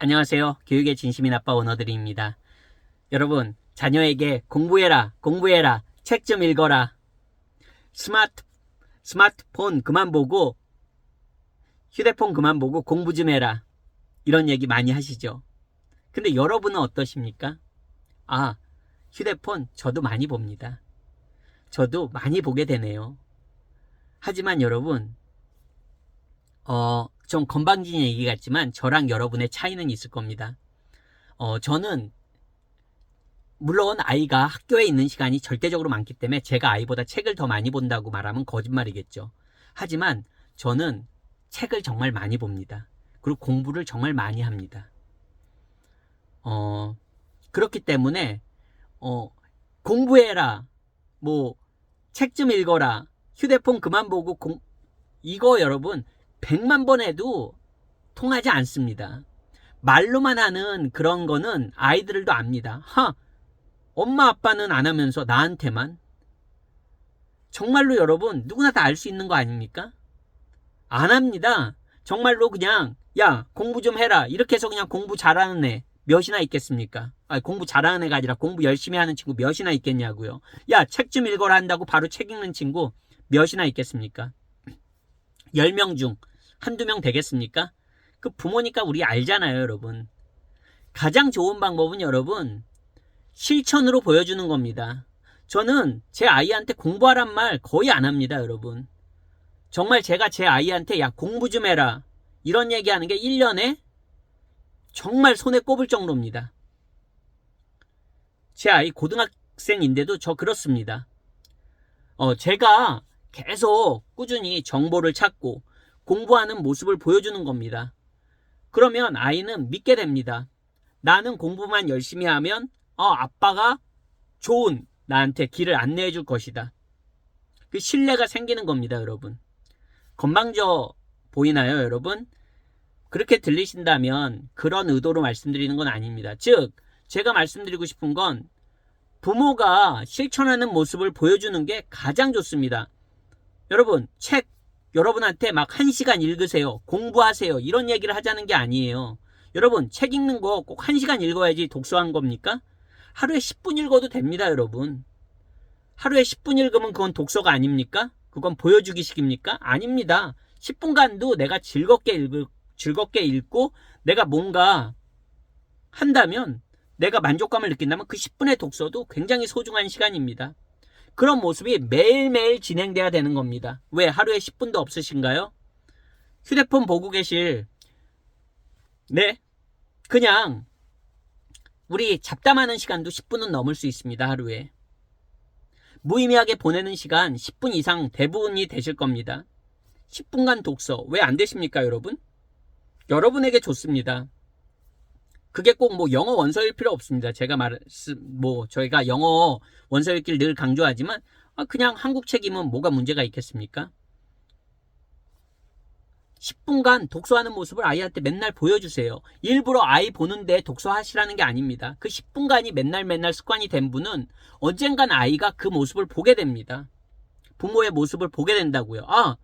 안녕하세요. 교육의 진심인 아빠 원어드리입니다. 여러분, 자녀에게 공부해라, 공부해라, 책 좀 읽어라. 스마트, 스마트폰 그만 보고, 휴대폰 그만 보고 공부 좀 해라. 이런 얘기 많이 하시죠. 근데 여러분은 어떠십니까? 아, 휴대폰 저도 많이 봅니다. 저도 많이 보게 되네요. 하지만 여러분, 어, 좀 건방진 얘기 같지만 저랑 여러분의 차이는 있을 겁니다. 어, 저는 물론 아이가 학교에 있는 시간이 절대적으로 많기 때문에 제가 아이보다 책을 더 많이 본다고 말하면 거짓말이겠죠. 하지만 저는 책을 정말 많이 봅니다. 그리고 공부를 정말 많이 합니다. 어, 그렇기 때문에 어, 공부해라. 뭐 책 좀 읽어라. 휴대폰 그만 보고 공 이거 여러분 100만 번 해도 통하지 않습니다. 말로만 하는 그런 거는 아이들도 압니다. 하, 엄마 아빠는 안 하면서 나한테만. 정말로 여러분, 누구나 다 알 수 있는 거 아닙니까? 안 합니다. 정말로 그냥, 야, 공부 좀 해라. 이렇게 해서 그냥 공부 잘하는 애 몇이나 있겠습니까? 아니, 공부 잘하는 애가 아니라 공부 열심히 하는 친구 몇이나 있겠냐고요. 야, 책 좀 읽어라 한다고 바로 책 읽는 친구 몇이나 있겠습니까? 10명 중 한두 명 되겠습니까? 그 부모니까 우리 알잖아요, 여러분. 가장 좋은 방법은 여러분, 실천으로 보여주는 겁니다. 저는 제 아이한테 공부하란 말 거의 안 합니다, 여러분. 정말 제가 제 아이한테 야, 공부 좀 해라. 이런 얘기 하는 게 1년에 정말 손에 꼽을 정도입니다. 제 아이 고등학생인데도 저 그렇습니다. 어, 제가 계속 꾸준히 정보를 찾고 공부하는 모습을 보여주는 겁니다. 그러면 아이는 믿게 됩니다. 나는 공부만 열심히 하면 어, 아빠가 좋은 나한테 길을 안내해 줄 것이다. 그 신뢰가 생기는 겁니다, 여러분. 건방져 보이나요, 여러분? 그렇게 들리신다면 그런 의도로 말씀드리는 건 아닙니다. 즉, 제가 말씀드리고 싶은 건 부모가 실천하는 모습을 보여주는 게 가장 좋습니다. 여러분, 책 여러분한테 막한 시간 읽으세요. 공부하세요. 이런 얘기를 하자는 게 아니에요. 여러분, 책 읽는 거꼭한 시간 읽어야지 독서한 겁니까? 하루에 10분 읽어도 됩니다, 여러분. 하루에 10분 읽으면 그건 독서가 아닙니까? 그건 보여주기식입니까? 아닙니다. 10분간도 내가 즐겁게 읽을, 즐겁게 읽고 내가 뭔가 한다면 내가 만족감을 느낀다면 그 10분의 독서도 굉장히 소중한 시간입니다. 그런 모습이 매일매일 진행돼야 되는 겁니다. 왜 하루에 10분도 없으신가요? 휴대폰 보고 계실 네 그냥 우리 잡담하는 시간도 10분은 넘을 수 있습니다. 하루에 무의미하게 보내는 시간 10분 이상 대부분이 되실 겁니다. 10분간 독서 왜 안 되십니까, 여러분? 여러분에게 좋습니다. 그게 꼭 뭐 영어 원서일 필요 없습니다. 제가 말씀 뭐 저희가 영어 원서 읽기를 늘 강조하지만 아, 그냥 한국 책이면 뭐가 문제가 있겠습니까? 10분간 독서하는 모습을 아이한테 맨날 보여주세요. 일부러 아이 보는데 독서하시라는 게 아닙니다. 그 10분간이 맨날 맨날 습관이 된 분은 언젠간 아이가 그 모습을 보게 됩니다. 부모의 모습을 보게 된다고요. 아,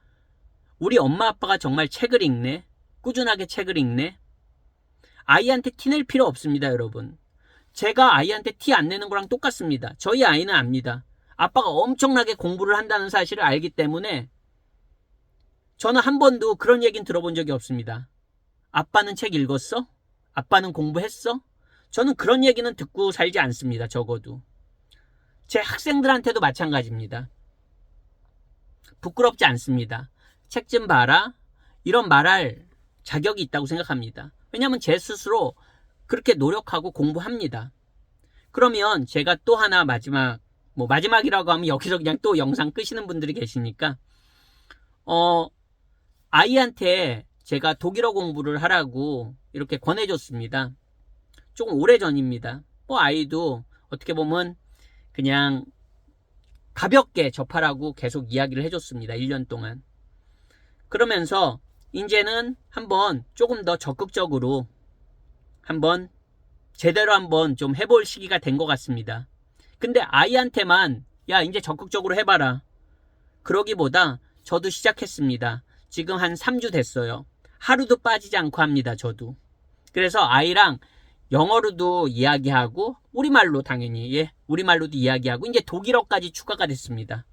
우리 엄마 아빠가 정말 책을 읽네. 꾸준하게 책을 읽네. 아이한테 티 낼 필요 없습니다, 여러분. 제가 아이한테 티 안 내는 거랑 똑같습니다. 저희 아이는 압니다. 아빠가 엄청나게 공부를 한다는 사실을 알기 때문에 저는 한 번도 그런 얘기는 들어본 적이 없습니다. 아빠는 책 읽었어? 아빠는 공부했어? 저는 그런 얘기는 듣고 살지 않습니다. 적어도. 제 학생들한테도 마찬가지입니다. 부끄럽지 않습니다. 책 좀 봐라. 이런 말할 자격이 있다고 생각합니다. 왜냐하면 제 스스로 그렇게 노력하고 공부합니다. 그러면 제가 또 하나 마지막, 뭐 마지막이라고 하면 여기서 그냥 또 영상 끄시는 분들이 계시니까, 어, 아이한테 제가 독일어 공부를 하라고 이렇게 권해줬습니다. 조금 오래 전입니다. 뭐 아이도 어떻게 보면 그냥 가볍게 접하라고 계속 이야기를 해줬습니다. 1년 동안. 그러면서 이제는 한번 조금 더 적극적으로 한번 제대로 한번 좀 해볼 시기가 된 것 같습니다. 근데 아이한테만 야 이제 적극적으로 해봐라. 그러기보다 저도 시작했습니다. 지금 한 3주 됐어요. 하루도 빠지지 않고 합니다. 저도. 그래서 아이랑 영어로도 이야기하고 우리말로 당연히 예 우리말로도 이야기하고 이제 독일어까지 추가가 됐습니다.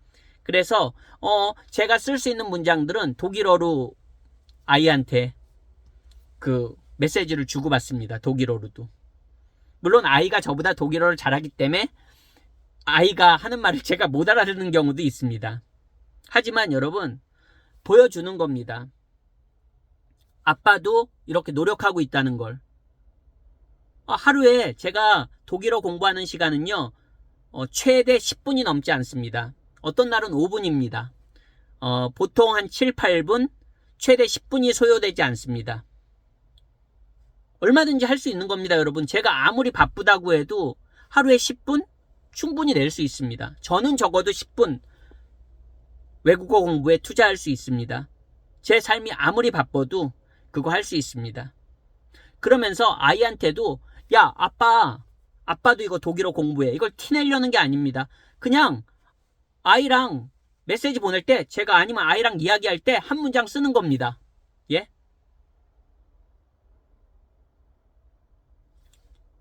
그래서 어 제가 쓸 수 있는 문장들은 독일어로 아이한테 그 메시지를 주고받습니다. 독일어로도. 물론 아이가 저보다 독일어를 잘하기 때문에 아이가 하는 말을 제가 못 알아듣는 경우도 있습니다. 하지만 여러분 보여주는 겁니다. 아빠도 이렇게 노력하고 있다는 걸. 어, 하루에 제가 독일어 공부하는 시간은요, 어, 최대 10분이 넘지 않습니다. 어떤 날은 5분입니다. 어, 보통 한 7, 8분, 최대 10분이 소요되지 않습니다. 얼마든지 할 수 있는 겁니다, 여러분. 제가 아무리 바쁘다고 해도 하루에 10분 충분히 낼 수 있습니다. 저는 적어도 10분 외국어 공부에 투자할 수 있습니다. 제 삶이 아무리 바빠도 그거 할 수 있습니다. 그러면서 아이한테도 야 아빠 아빠도 이거 독일어 공부해 이걸 티내려는 게 아닙니다. 그냥 아이랑 메시지 보낼 때 제가 아니면 아이랑 이야기할 때 한 문장 쓰는 겁니다. 예?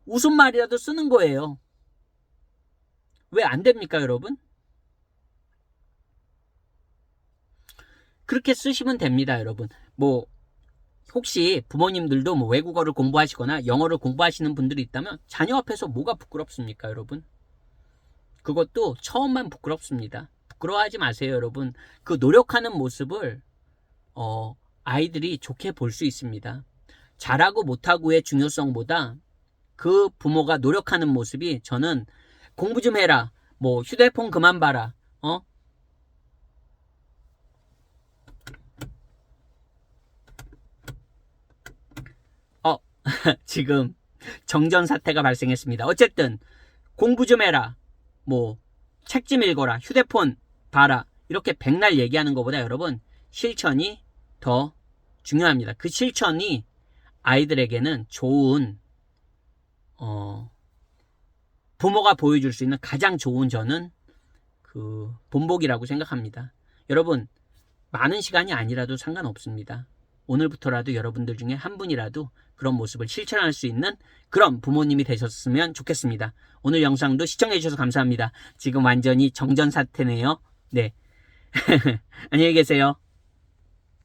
웃음말이라도 쓰는 거예요. 왜 안 됩니까, 여러분? 그렇게 쓰시면 됩니다, 여러분. 뭐, 혹시 부모님들도 뭐 외국어를 공부하시거나 영어를 공부하시는 분들이 있다면 자녀 앞에서 뭐가 부끄럽습니까, 여러분? 그것도 처음만 부끄럽습니다. 부끄러워하지 마세요, 여러분. 그 노력하는 모습을 어, 아이들이 좋게 볼 수 있습니다. 잘하고 못하고의 중요성보다 그 부모가 노력하는 모습이 저는 공부 좀 해라. 뭐 휴대폰 그만 봐라. 어? 어, 지금 정전 사태가 발생했습니다. 어쨌든 공부 좀 해라. 뭐 책 좀 읽어라. 휴대폰 봐라. 이렇게 백날 얘기하는 것보다 여러분 실천이 더 중요합니다. 그 실천이 아이들에게는 좋은 어, 부모가 보여줄 수 있는 가장 좋은 저는 그 본보기라고 생각합니다. 여러분 많은 시간이 아니라도 상관없습니다. 오늘부터라도 여러분들 중에 한 분이라도 그런 모습을 실천할 수 있는 그런 부모님이 되셨으면 좋겠습니다. 오늘 영상도 시청해주셔서 감사합니다. 지금 완전히 정전 사태네요. 네. 안녕히 계세요.